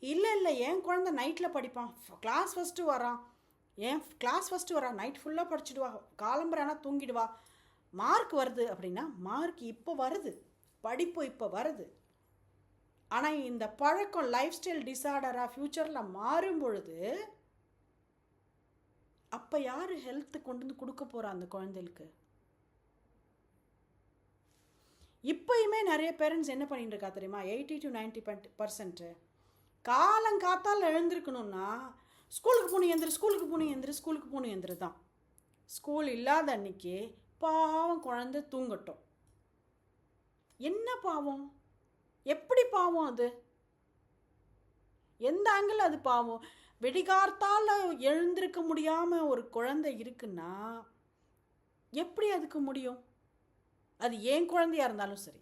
இல்லை இல்லை என் குழந்த நைட்டில் படிப்பான். கிளாஸ் ஃபஸ்ட்டு வரான் ஏன் கிளாஸ் ஃபஸ்ட்டு வரான் நைட் ஃபுல்லாக படிச்சுடுவா. காலம்பரானா தூங்கிடுவா. மார்க் வருது அப்படின்னா மார்க் இப்போ வருது. படிப்பு இப்போ வருது. ஆனால் இந்த பழக்கம் லைஃப் ஸ்டைல் டிசார்டராக ஃப்யூச்சரில் மாறும் பொழுது அப்போ யார் ஹெல்த்து கொண்டு வந்து கொடுக்க போகிறா அந்த குழந்தைகளுக்கு? இப்போயுமே நிறைய பேரண்ட்ஸ் என்ன பண்ணிட்டு இருக்கா தெரியுமா? எயிட்டி டு நைன்ட்டி பர்சன்ட்டு காலங்காத்தால் எழுந்திருக்கணும்னா ஸ்கூலுக்கு போகணும் எந்திரு ஸ்கூலுக்கு போகணும் எந்திரு ஸ்கூலுக்கு போகணும் எந்திரு தான் ஸ்கூல் இல்லாத அன்னைக்கு பாவம் குழந்தை தூங்கட்டும். என்ன பாவம்? எப்படி பாவம் அது? எந்த ஆங்கிள் அது பாவம்? வெடிகார்த்தால் எழுந்திருக்க முடியாமல் ஒரு குழந்தை இருக்குன்னா எப்படி அதுக்கு முடியும்? அது ஏன் குழந்தையா இருந்தாலும் சரி.